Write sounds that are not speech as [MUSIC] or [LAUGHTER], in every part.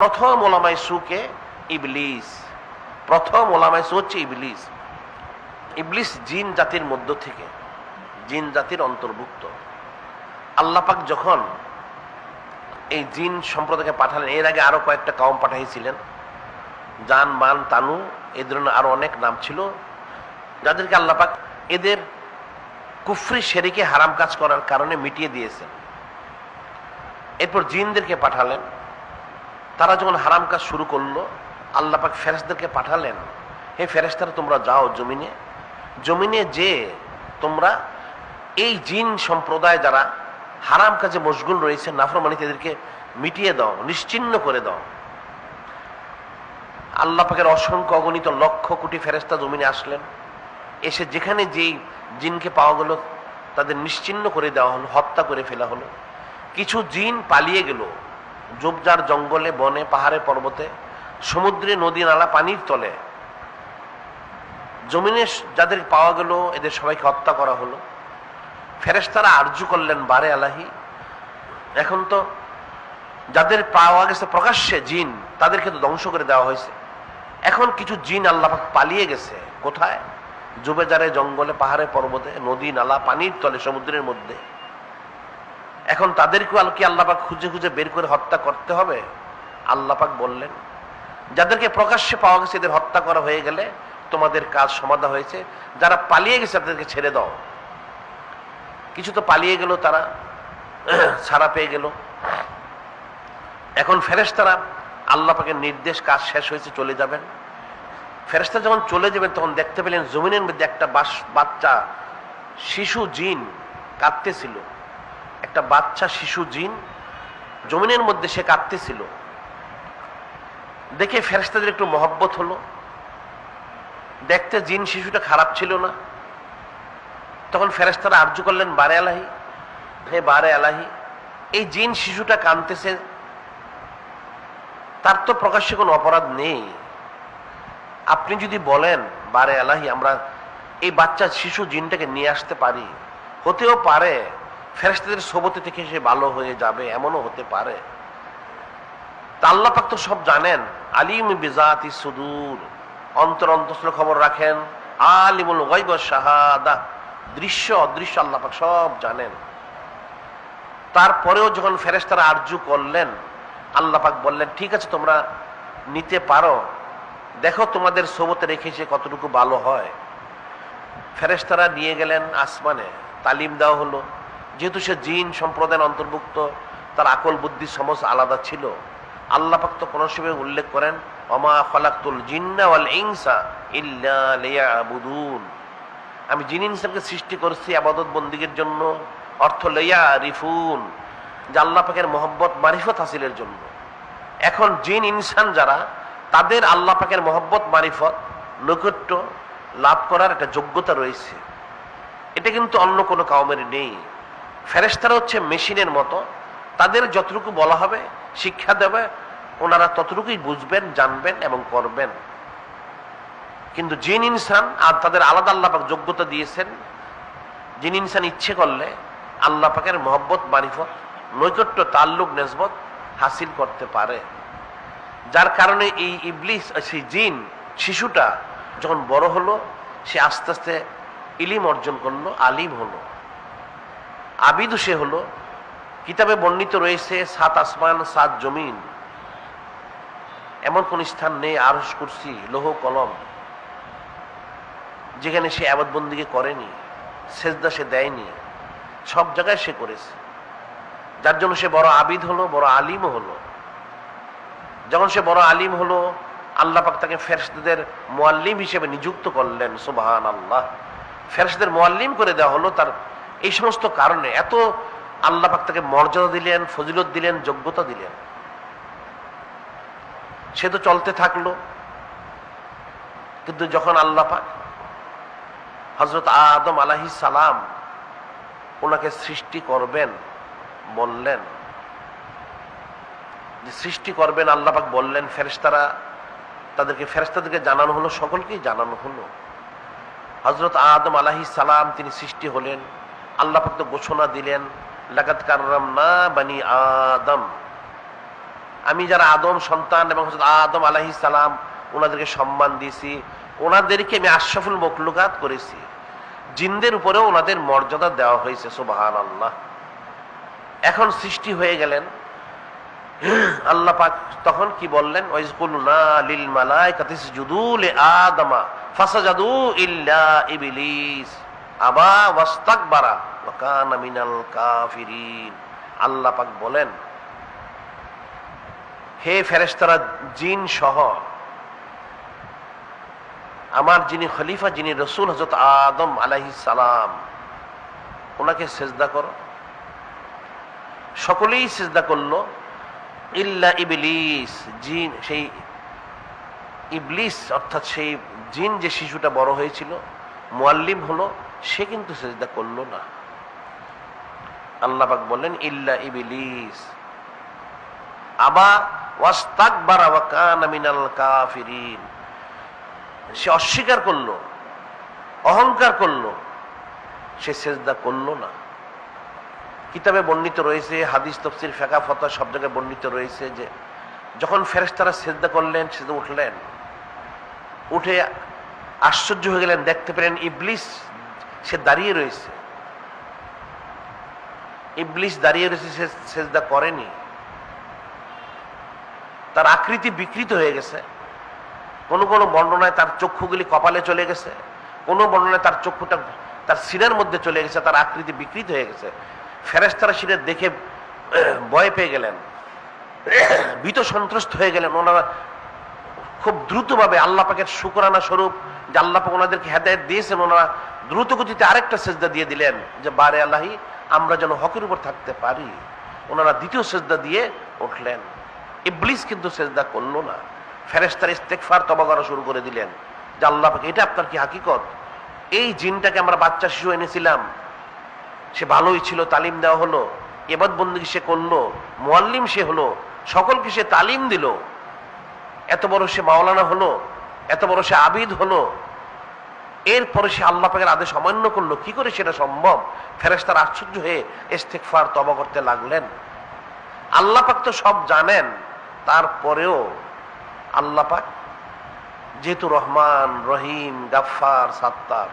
প্রথম ওলামাই সুকে ইবলিস। প্রথম ওলামাই সু হচ্ছে ইবলিস। ইবলিস জিন জাতির মধ্য থেকে, জিন জাতির অন্তর্ভুক্ত। আল্লাপাক যখন এই জিন সম্প্রদায়কে পাঠালেন, এর আগে আরও কয়েকটা কাউম পাঠাইছিলেন। জান মান তানু, এ ধরনের আরও অনেক নাম ছিল, যাদেরকে আল্লাপাক এদের কুফরি শেরিকে হারাম কাজ করার কারণে মিটিয়ে দিয়েছেন। এরপর জিনদেরকে পাঠালেন। তারা যখন হারাম কাজ শুরু করল আল্লাপাক ফেরেস্তাদেরকে পাঠালেন, হে ফেরেস্তারা তোমরা যাও জমিনে। জমিনে যে তোমরা এই জিন সম্প্রদায় যারা হারাম কাজে মশগুল রয়েছে, নাফরমানিতে এদেরকে মিটিয়ে দাও, নিশ্চিন্ন করে দাও। আল্লাহ পাকের অসংখ্য অগণিত লক্ষ কোটি ফেরেস্তা জমিনে আসলেন। এসে যেখানে যেই জিনকে পাওয়া গেল, তাদের নিশ্চিন্ন করে দেওয়া হলো, হত্যা করে ফেলা হলো। কিছু জিন পালিয়ে গেল। জোবজার জঙ্গলে বনে, পাহাড়ে, পর্বতে, সমুদ্রে, নদী, নালা, পানির তলে। জমিনে যাদের পাওয়া গেল, এদের সবাইকে হত্যা করা হলো। ফেরেশতারা আরজু করলেন, বারে আলাহি, এখন তো যাদের পাওয়া গেছে প্রকাশ্যে জিন, তাদেরকে তো ধ্বংস করে দেওয়া হয়েছে। এখন কিছু জিন আল্লাহ পালিয়ে গেছে, কোথায়? জুবেজারে জঙ্গলে, পাহাড়ে, পর্বতে, নদী, নালা, পানির তলে, সমুদ্রের মধ্যে। এখন তাদেরকেও আল কি আল্লাপাক খুঁজে খুঁজে বের করে হত্যা করতে হবে? আল্লাপাক বললেন, যাদেরকে প্রকাশ্যে পাওয়া গেছে এদের হত্যা করা হয়ে গেলে তোমাদের কাজ সমাধা হয়েছে। যারা পালিয়ে গেছে, তাদেরকে ছেড়ে দাও। কিছু তো পালিয়ে গেল তারা, [CLEARS THROAT] ছাড়া পেয়ে গেল। এখন ফেরেশতারা তারা পাকের নির্দেশ কাজ শেষ হয়েছে, চলে যাবেন। ফেরেশতা যখন চলে যাবেন, তখন দেখতে পেলেন জমিনের মধ্যে একটা বাস বাচ্চা, শিশু, জিন কাঁদতেছিল। একটা বাচ্চা শিশু জিন জমিনের মধ্যে সে কাঁদতেছিল। দেখে ফেরেশতাদের একটু মহব্বত হলো। দেখতে জিন শিশুটা খারাপ ছিল না। তখন ফেরেশতারা আর্য করলেন, বারে আলাহি, হে বারে আলাহি, এই জিন শিশুটা কাঁদতেছে। তার তো প্রকাশ্যে কোনো অপরাধ নেই। আপনি যদি বলেন, বারে আলাহি, আমরা এই বাচ্চা শিশু জিনটাকে নিয়ে আসতে পারি, হতেও পারে। ফেরেস্তাদের সোবতে থেকে সে ভালো হয়ে যাবে, এমনও হতে পারে। তা আল্লাহ তো সব জানেন। আলিম বিজাতি সুদূর। অন্তর অন্তস্থ খবর রাখেন। আলিমুল শাহাদা। দৃশ্য, অদৃশ্য আল্লাহ পাক সব জানেন। তারপরেও যখন ফেরেস্তারা আরজু করলেন, আল্লাহ পাক বললেন, ঠিক আছে, তোমরা নিতে পারো। দেখো তোমাদের সোবতে রেখে সে কতটুকু ভালো হয়। ফেরেস্তারা নিয়ে গেলেন আসমানে, তালিম দেওয়া হলো। যেহেতু সে জিন সম্প্রদায়ের অন্তর্ভুক্ত, তার আকল, বুদ্ধি সমস্ত আলাদা ছিল। আল্লাহ পাক তো কোনো সময় উল্লেখ করেন অমা ফলাক্তুল জিন্না ইনসা আমি জিন ইনসানকে সৃষ্টি করছি আবাদত বন্দিগের জন্য, অর্থ লইয়া রিফুন যে আল্লাহ পাকের মোহব্বত, মারিফত হাসিলের জন্য। এখন জিন ইনসান যারা, তাদের আল্লাহ পাকের মোহব্বত, মারিফত, নৈকট্য লাভ করার একটা যোগ্যতা রয়েছে। এটা কিন্তু অন্য কোনো কাউমের নেই। ফেরেস্তারা হচ্ছে মেশিনের মতো, তাদের যতটুকু বলা হবে, শিক্ষা দেবে, ওনারা ততটুকুই বুঝবেন, জানবেন এবং করবেন। কিন্তু জিন ইনসান আর তাদের আলাদা আল্লাহ পাক যোগ্যতা দিয়েছেন, জিন ইনসান ইচ্ছে করলে আল্লাহ পাকের মহব্বত, মারিফত, নৈকট্য, তাল্লুক নেসবত হাসিল করতে পারে। যার কারণে এই ইবলিস, সেই জিন, শিশুটা যখন বড় হলো, সে আস্তে আস্তে ইলিম অর্জন করল, আলিম হলো। আবিদু সে হলো, কিতাবে বর্ণিত রয়েছে, সাত আসমান, সাত জমিন। এমন কোন স্থান নেই আরস কুরসি, লোহ কলম, যেখানে সে আবাদবন্দিকে করেনি, সেজদা সে দেয়নি, সব জায়গায় সে করেছে। যার জন্য সে বড় আবিদ হলো, বড় আলিম হলো। যখন সে বড় আলিম হলো, আল্লাহ পাক তাকে ফেরস্তাদের মোয়াল্লিম হিসেবে নিযুক্ত করলেন সুবাহান আল্লাহ ফেরস্তাদের মোয়াল্লিম করে দেওয়া হলো, তার এই সমস্ত কারণে এত আল্লাহ পাক তাকে মর্যাদা দিলেন, ফজিলত দিলেন, যোগ্যতা দিলেন। সে তো চলতে থাকল। কিন্তু যখন আল্লাহ পাক হজরত আদম আলাহি সালাম ওনাকে সৃষ্টি করবেন, বললেন, যে সৃষ্টি করবেন আল্লাপাক বললেন ফেরেস্তারা তাদেরকে ফেরেস্তাদেরকে জানানো হলো, সকলকেই জানানো হলো। হজরত আদম আলাহি সালাম তিনি সৃষ্টি হলেন। আল্লাহ পাক তো ঘোষণা দিলেন লাগাত কাররাম না বানি আদম। আমি যারা আদম সন্তান এবং আদম আলাইহিস সালাম, ওনাদেরকে সম্মান দিয়েছি। ওনাদেরকে আমি আশরাফুল মখলুকাত করেছি। জিনদের উপরেও ওনাদের মর্যাদা দেওয়া হয়েছে সুবাহান আল্লাহ এখন সৃষ্টি হয়ে গেলেন। আল্লাহ পাক তখন কি বললেন? ওয়াইজকুলনা লিল মালাইকাতি ইসজুদু লি আদমা, ফাসাজাদু ইল্লা ইবলিস। আবা ওয়াস্তাকবারা ওয়া কানা মিনাল কাফিরিন। আল্লাহ বলেন, হে ফেরেশতারা, জিন সহ, আমার যিনি খলিফা, যিনি রসুল হজরত আদম আলাইহিস সালাম, ওনাকে সেজদা করো। সকলেই সেজদা করল, ইল্লা ইবলিস, জিন, সেই ইবলিস, অর্থাৎ সেই জিন যে শিশুটা বড় হয়েছিল, মুয়াল্লিম হলো সে কিন্তু সেজদা করল না। আল্লাহবাক বললেন, ইল্লা ইবিলিস। আবা ওয়াস্তাকবারা ওয়া কানা মিনাল কাফিরিন। সে অস্বীকার করল, অহংকার করল, সে সেজদা করল না। কিতাবে বর্ণিত রয়েছে, হাদিস, তফসির ফেকা ফতা সব জায়গায় বর্ণিত রয়েছে যে, যখন ফেরেশতারা সেজদা করলেন, সেজদা উঠলেন, উঠে আশ্চর্য হয়ে গেলেন, দেখতে পেলেন ইবলিস সে দাঁড়িয়ে রয়েছে। ইবলিস দাঁড়িয়ে রয়েছে, সে সেজদা করেনি। তার আকৃতি বিকৃত হয়ে গেছে। কোনো কোনো বর্ণনায় তার চক্ষুগুলি কপালে চলে গেছে। কোনো বর্ণনায় তার চক্ষুটা তার সিনের মধ্যে চলে গেছে, তার আকৃতি বিকৃত হয়ে গেছে। ফেরেস্তারা সিনের দেখে ভয় পেয়ে গেলেন। ভীত সন্ত্রস্ত হয়ে গেলেন। ওনারা খুব দ্রুতভাবে আল্লাহ পাকের শুকরানা স্বরূপ যে আল্লাহ ওনাদেরকে হেদায়ত দিয়েছেন, ওনারা দ্রুত গতিতে আরেকটা সেজদা দিয়ে দিলেন, যে বারে আল্লাহি, আমরা যেন হকের উপর থাকতে পারি। ওনারা দ্বিতীয় সেজদা দিয়ে উঠলেন। ইবলিস কিন্তু সেজদা করল না। ফেরেস্তার ইস্তেকফার তবা করা শুরু করে দিলেন। যে আল্লাহ এটা আপনার কি হাকিকত? এই জিনটাকে আমরা বাচ্চা শিশু এনেছিলাম। সে ভালোই ছিল, তালিম দেওয়া হলো। এবাদ বন্দী সে করল মোয়াল্লিম সে হলো, সকলকে সে তালিম দিল। এত বড় সে মাওলানা হলো এত বড় সে আবিদ হলো। এরপরে সে আল্লাহ পাকের আদেশ অমান্য করল। কি করে সেটা সম্ভব? ফেরেস্তার আশ্চর্য হয়ে ইস্তেকফার তবা করতে লাগলেন। আল্লাহ পাক তো সব জানেন। তারপরেও আল্লাহ পাক যেহেতু রহমান, রহিম গাফার সাত্তার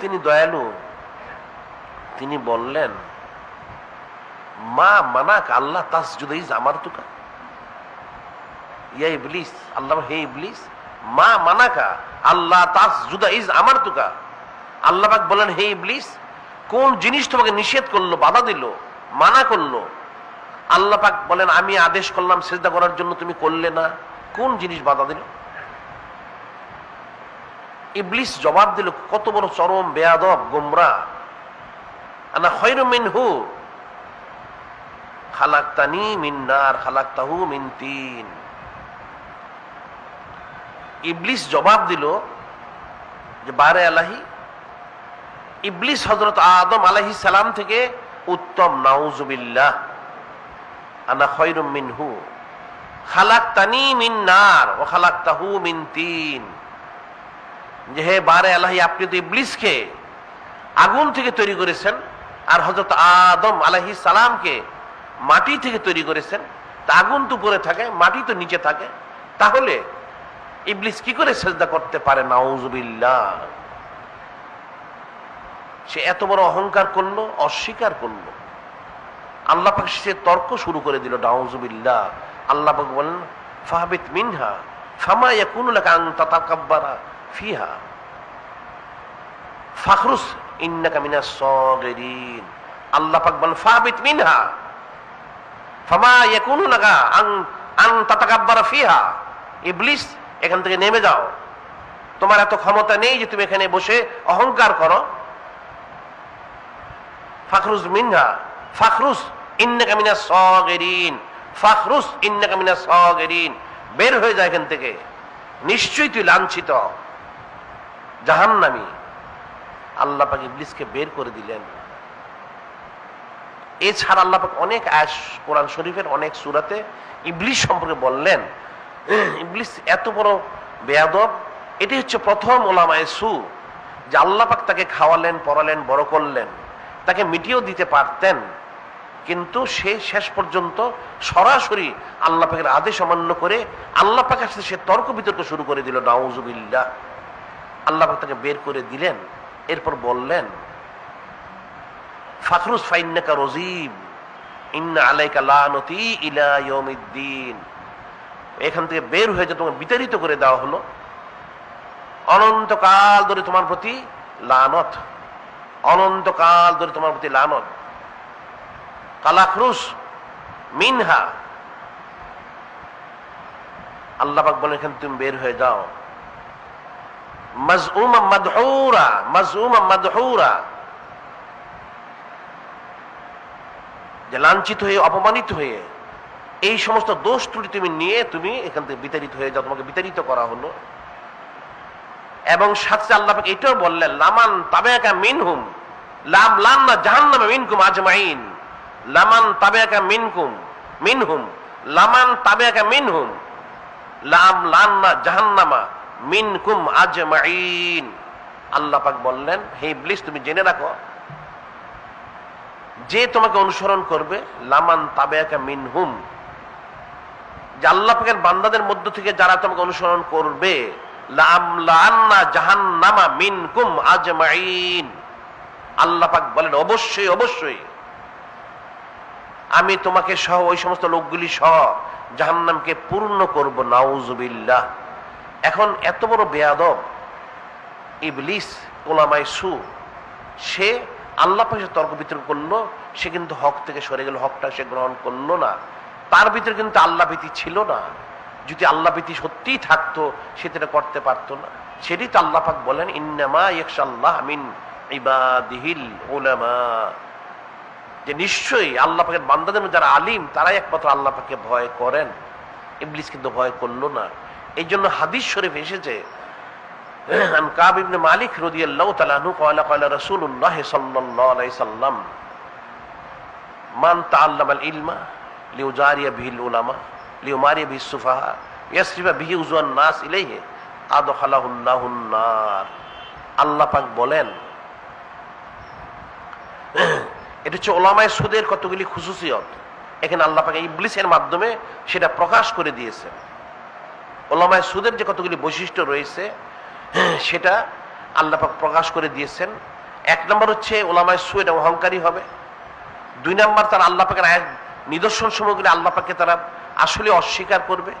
তিনি দয়ালু। তিনি বললেন, মা মানাক আল্লাহ তাস জুদাইজ আমার তুকা আল্লাহ হে ইবলিস, মা মানাকা, আল্লাহ জুদাইজ আমার তুকা। বলেন, হে ইবলিস, কোন জিনিস তোমাকে নিষেধ করল, বাধা দিল, মানা করল? বলেন, আমি আদেশ করলাম, সেজদা করার জন্য তুমি করলে না। কোন জিনিস বাধা দিল? ইবলিস জবাব দিল, কত বড় চরম বেয়াদব, গোমরা। আনা খৈর মিনহু, খালাক্তানি মিন্নার খালাক্তাহু মিন তিন। ইবলিস জবাব দিল যে, বারে আলাহি ইবলিস হজরত আদম আলাহি সালাম থেকে উত্তম, নাউজুবিল্লাহ, আনা খৈরুম মিনহু, খালাক্তানি মিন নার ও খালাক্তাহু মিন তিন। যে, হে বারে আলাহি আপনি তো ইবলিসকে আগুন থেকে তৈরি করেছেন, আর হজরত আদম আলাহি সালামকে মাটি থেকে তৈরি করেছেন, তা আগুন তো উপরে থাকে, মাটি তো নিচে থাকে, তাহলে ইবলিস কি করে সেজদা করতে পারে? নাউজুবিল্লাহ। সে এত বড় অহংকার করল, অস্বীকার করল। আল্লাহ পাক সে তর্ক শুরু করে দিল, নাউজুবিল্লাহ। আল্লাহ পাক বলেন ফাহাবিত মিনহা, ফামা ইয়াকুনু লাকা আন তাতাকাব্বারা ফিহা। ফাখরুস, ইন্নাকা মিনাস সাগিরিন। আল্লাহ পাক বলেন ফাহাবিত মিনহা, ফামা ইয়াকুনু লাকা আন আন তাতাকাব্বারা ফিহা। ইবলিস এখান থেকে নেমে যাও। তোমার এত ক্ষমতা নেই যে তুমি এখানে বসে অহংকার করো। ফাখরুজ মিনহা ফাখরুস ইন্নাকা মিনাস সাগিরিন ফাখরুস ইন্নাকা মিনাস সাগিরিন। বের হয়ে যায় এখান থেকে। নিশ্চয়ই তুই লাঞ্ছিত। জাহান্নামী। আল্লাহ পাক ইবলিসকে বের করে দিলেন। এছাড়া আল্লাহ পাক অনেক আয়াস কোরআন শরীফের অনেক সূরাতে ইবলিস সম্পর্কে বললেন। ইবলিস, এত বড় বেয়াদব এটি হচ্ছে প্রথম ওলামায় সু, যে আল্লাহ পাক তাকে খাওয়ালেন, পড়ালেন, বড় করলেন, তাকে মিটিয়েও দিতে পারতেন, কিন্তু সে শেষ পর্যন্ত সরাসরি আল্লাহ পাকের আদেশ অমান্য করে আল্লাহ পাকের সাথে সে তর্ক বিতর্ক শুরু করে দিল নাউজুবিল্লাহ আল্লাহ পাক তাকে বের করে দিলেন, এরপর বললেন ফাখরুস ফাইন্নাকা রজিব, ইন্না আলাইকা লানতি ইলা ইয়াউমিদ্দিন। এখান থেকে বের হয়ে যে তোমাকে বিতাড়িত করে দেওয়া হলো, অনন্তকাল ধরে তোমার প্রতি লানত, অনন্তকাল ধরে তোমার প্রতি লানত। কালাখরুস মিনহা। আল্লাপাক বলেন, এখানে তুমি বের হয়ে যাও। মাজউমা মাদহুরা, মাজউমা যে লাঞ্ছিত হয়ে, অপমানিত হয়ে এই সমস্ত দোষ ত্রুটি তুমি নিয়ে তুমি এখান থেকে বিতাড়িত হয়ে যাও, তোমাকে বিতাড়িত করা হলো। এবং সাথে আল্লাহ এটাও বললেন, লামান তাবেকা মিনহুম, লাম লান্না জাহান্নামে মিনকুম আজমাইন, লামান তাবেকা মিনকুম মিনহুম, লামান তাবেকা মিনহুম, লাম লান্না জাহান্নামা মিনকুম আজমাইন। আল্লাহ পাক বললেন, হে ইবলিস, তুমি জেনে রাখো, যে তোমাকে অনুসরণ করবে, লামান তাবেকা মিনহুম যে আল্লাহ পাকের বান্দাদের মধ্য থেকে যারা তোমাকে অনুসরণ করবে আল্লাহ পাক বলেন, অবশ্যই অবশ্যই। আমি তোমাকে সহ ওই সমস্ত লোকগুলি সহ জাহান্নামকে পূর্ণ করব, নাউজুবিল্লাহ। এখন এত বড় বেয়াদব ইবলিস ওলামাই সু, সে আল্লাহ পাশে তর্ক বিতর্ক করল, সে কিন্তু হক থেকে সরে গেল, হকটা সে গ্রহণ করল না। তার ভিতরে কিন্তু আল্লাহ ভীতি ছিল না যদি আল্লাহ ভীতি সত্যিই থাকতো সে সেটা করতে পারতো না সেটি তো আল্লাহ পাক বলেন ইন্নামা ইয়াকশাল্লাহ মিন ইবাদিহিল উলামা যে নিশ্চয়ই আল্লাহ পাকের বান্দাদের মধ্যে যারা আলিম তারাই একমাত্র আল্লাহ পাকে ভয় করেন ইবলিস কিন্তু ভয় করলো না এই জন্য হাদিস শরীফ এসেছে عن كعب بن مالك رضي الله تعالى عنه قال قال رسول الله صلى الله عليه وسلم من تعلم العلم লিউজারিয়া বিহিল উলামা লিউমারিয়া বিহি সুফাহা ইয়াসরিফা বিহি উজওয়ান নাস ইলাইহি আদখালাহুল্লাহুন্নার আল্লাহ পাক বলেন, এটা হচ্ছে ওলামায় সুদের কতগুলি খুসুসিয়ত। এখানে আল্লাহ পাকে ইবলিসের মাধ্যমে সেটা প্রকাশ করে দিয়েছেন। ওলামায় সুদের যে কতগুলি বৈশিষ্ট্য রয়েছে, সেটা আল্লাহ পাক প্রকাশ করে দিয়েছেন। এক নম্বর হচ্ছে ওলামায় সু এটা অহংকারী হবে। দুই নম্বর তার আল্লাহ পাকের আয়াত নিদর্শন সময়গুলি আল্লাহ পাকে তারা আসলে অস্বীকার করবে।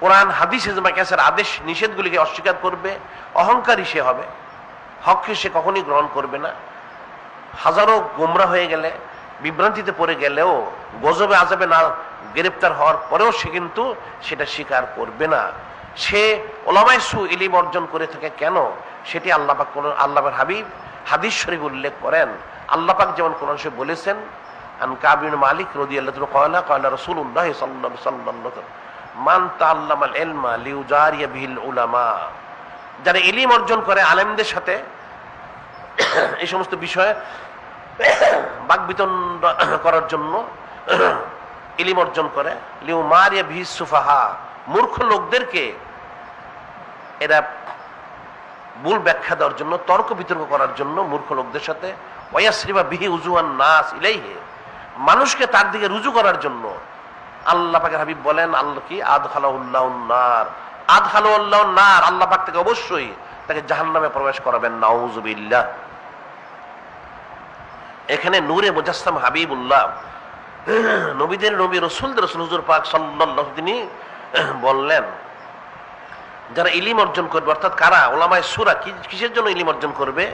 কোরআন, হাদিস ইজমা ক্যাসের আদেশ, নিষেধগুলিকে অস্বীকার করবে, অহংকারী সে হবে। হককে সে কখনই গ্রহণ করবে না। হাজারো গোমরা হয়ে গেলে, বিভ্রান্তিতে পড়ে গেলেও, গজবে আজাবে না গ্রেপ্তার হওয়ার পরেও সে কিন্তু সেটা স্বীকার করবে না। সে ওলামায় সু ইলিম অর্জন করে থাকে কেন? সেটি আল্লাপাক কোন আল্লাহের হাবিব হাদিস শরীফ উল্লেখ করেন। আল্লাপাক যেমন কোন সে বলেছেন আন কাবিন মালিক রদি আল্লাহ কয়লা কয়লা রসুল্লাহ সাল্লাহ সাল্লাহ মান তাল্লামাল এলমা লিউজারিয়া বিহিল উলামা যারা ইলিম অর্জন করে আলেমদের সাথে, এই সমস্ত বিষয়ে বাকবিতন করার জন্য ইলিম অর্জন করে। লিউ মারিয়া ভিস সুফাহা, মূর্খ লোকদেরকে এরা ভুল ব্যাখ্যা দেওয়ার জন্য, তর্ক বিতর্ক করার জন্য মূর্খ লোকদের সাথে। ওয়াসরিবা বিহি উজুয়ান নাস ইলাইহে। মানুষকে তার দিকে রুজু করার জন্য আল্লাহ পাকের হাবিব বলেন আল্লাহ কি? আদ খালাউল্লাহ আদ খালাউল্লাহ নার, আল্লাহ পাক থেকে অবশ্যই তাকে জাহান্নামে প্রবেশ করাবেন, নাউজুবিল্লাহ। এখানে নূরে মুজাসসাম হাবিবুল্লাহ, নবীদের নবী, রসুলদের রসুল, হুজুর পাক সাল্লাল্লাহ তিনি বললেন, যারা ইলিম অর্জন করবে, অর্থাৎ কারা? ওলামায় সুরা কিসের জন্য ইলিম অর্জন করবে?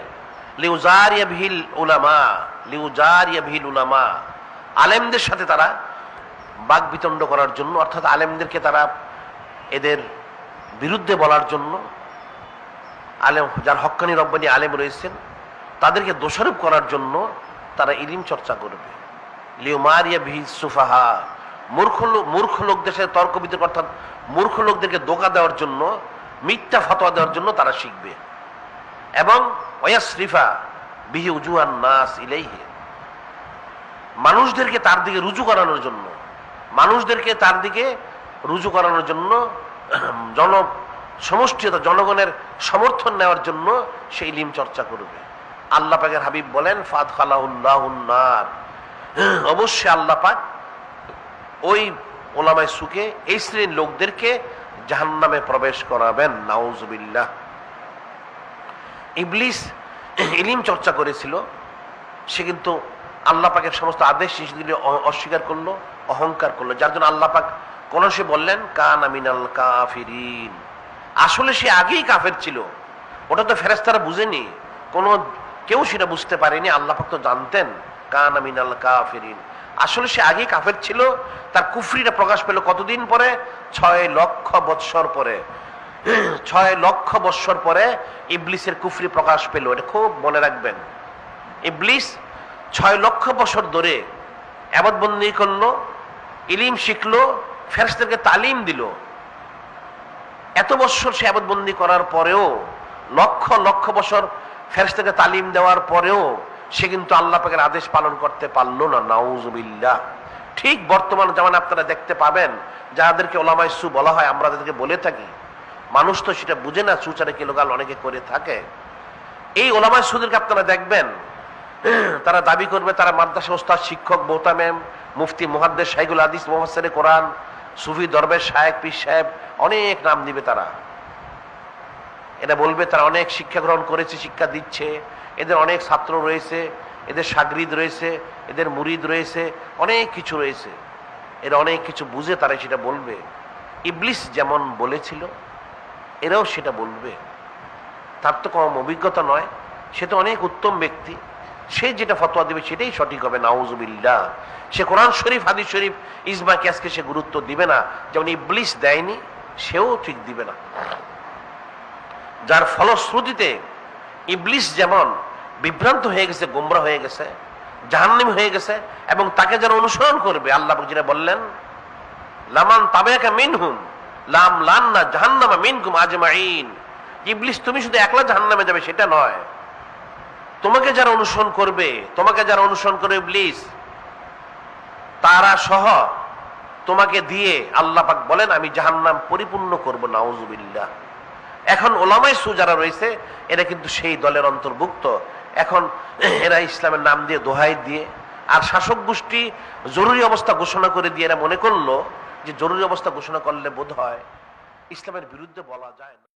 লিউজারিয়া ভিল উলামা, লিউজারিয়া ভিল উলামা। আলেমদের সাথে তারা বাক বিতণ্ড করার জন্য, অর্থাৎ আলেমদেরকে তারা এদের বিরুদ্ধে বলার জন্য আলেম, যার হক্কানি রব্বানি আলেম রয়েছেন, তাদেরকে দোষারোপ করার জন্য তারা ইলিম চর্চা করবে। লিওমারিয়া বিহি সুফাহা, মূর্খ মূর্খ লোকদের সাথে তর্ক বিতর্ক, অর্থাৎ মূর্খ লোকদেরকে দোকা দেওয়ার জন্য, মিথ্যা ফতোয়া দেওয়ার জন্য তারা শিখবে। এবং ওয়াসরিফা বিহি উজুয়ান নাস ইলাইহে। মানুষদেরকে তার দিকে রুজু করানোর জন্য, মানুষদেরকে তার দিকে রুজু করানোর জন্য, [CLEARS THROAT] জন সমষ্টি অর্থাৎ জনগণের সমর্থন নেওয়ার জন্য সেই লিম চর্চা করবে। আল্লাহ পাকের হাবিব বলেন ফাদ খালাউল্লাহুন্নার [CLEARS THROAT] অবশ্যই আল্লাহ পাক ওই ওলামায় সুকে এই শ্রেণির লোকদেরকে জাহান্নামে প্রবেশ করাবেন। নাউজুবিল্লাহ। ইবলিস [CLEARS THROAT] ইলিম চর্চা করেছিল, সে কিন্তু আল্লাহ পাকের সমস্ত আদেশ অ- অস্বীকার করল, অহংকার করল। যার জন্য আল্লাহ পাক কোন সে বললেন, কান আমিনাল কাফিরিন। আসলে সে আগেই কাফের ছিল। ওটা তো ফেরেস্তারা বুঝেনি। কোনো, কেউ সেটা বুঝতে পারেনি। আল্লাহ পাক তো জানতেন, কান আমিনাল কাফিরিন। আসলে সে আগেই কাফের ছিল। তার কুফরিটা প্রকাশ পেল কতদিন পরে? ছয় লক্ষ বৎসর পরে। ছয় লক্ষ বৎসর পরে ইবলিসের কুফরি প্রকাশ পেল। এটা খুব মনে রাখবেন। ইবলিস ছয় লক্ষ বছর ধরে আবাদবন্দি করল, ইলিম শিখলো, ফেরেশতাদেরকে তালিম দিল। এত বছর সে আবাদবন্দি করার পরেও, লক্ষ লক্ষ বছর ফেরেশতাকে তালিম দেওয়ার পরেও সে কিন্তু আল্লাহ পাকের আদেশ পালন করতে পারল না, নাউজুবিল্লাহ। ঠিক বর্তমান যেমন আপনারা দেখতে পাবেন, যাদেরকে ওলামাই সু বলা হয়, আমরা তাদেরকে বলে থাকি। মানুষ তো সেটা বুঝে না সুচারে কিলোগাল অনেকে করে থাকে। এই ওলামাই সুদেরকে আপনারা দেখবেন তারা দাবি করবে, তারা মাদ্রাসা ওস্তাদ, শিক্ষক বোতামেম মুফতি মুহাদ্দের শাহিগুল আদিস মোহাম্মদ কোরআন, সুফি, দরবেশ শায়েক পীর সাহেব, অনেক নাম দিবে তারা। এরা বলবে, তারা অনেক শিক্ষা গ্রহণ করেছে, শিক্ষা দিচ্ছে। এদের অনেক ছাত্র রয়েছে, এদের সাগরিদ রয়েছে, এদের মুরিদ রয়েছে, অনেক কিছু রয়েছে। এরা অনেক কিছু বুঝে তারা সেটা বলবে। ইবলিস যেমন বলেছিল, এরাও সেটা বলবে। তার তো কম অভিজ্ঞতা নয়, সে তো অনেক উত্তম ব্যক্তি। সে যেটা ফতোয়া দেবে সেটাই সঠিক হবে, নাউজুবিল্লাহ। সে কোরআন শরীফ, হাদিস শরীফ ইসমা ক্যাসকে সে গুরুত্ব দিবে না। যেমন ইবলিস দেয়নি, সেও ঠিক দিবে না। যার ফলশ্রুতিতে ইবলিস যেমন বিভ্রান্ত হয়ে গেছে, গোমরা হয়ে গেছে, জাহান্নামী হয়ে গেছে, এবং তাকে যারা অনুসরণ করবে, আল্লাহ যেটা বললেন, লামান তাবেকা মিনহুম লাম লান্না জাহান্নামা মিনকুম আজমাইন ইবলিস, তুমি শুধু একলা জাহান্নামে যাবে, সেটা নয়। তোমাকে যারা অনুসরণ করবে, তোমাকে যারা অনুসরণ করবে ইবলিস, তারা সহ তোমাকে দিয়ে আল্লাহ পাক বলেন, আমি জাহান্নাম পরিপূর্ণ করব, নাউজুবিল্লাহ। এখন ওলামাই সু যারা রয়েছে, এরা কিন্তু সেই দলের অন্তর্ভুক্ত। এখন এরা ইসলামের নাম দিয়ে দোহাই দিয়ে, আর শাসক গোষ্ঠী জরুরি অবস্থা ঘোষণা করে দিয়ে এরা মনে করল যে জরুরি অবস্থা ঘোষণা করলে বোধ হয় ইসলামের বিরুদ্ধে বলা যায় না।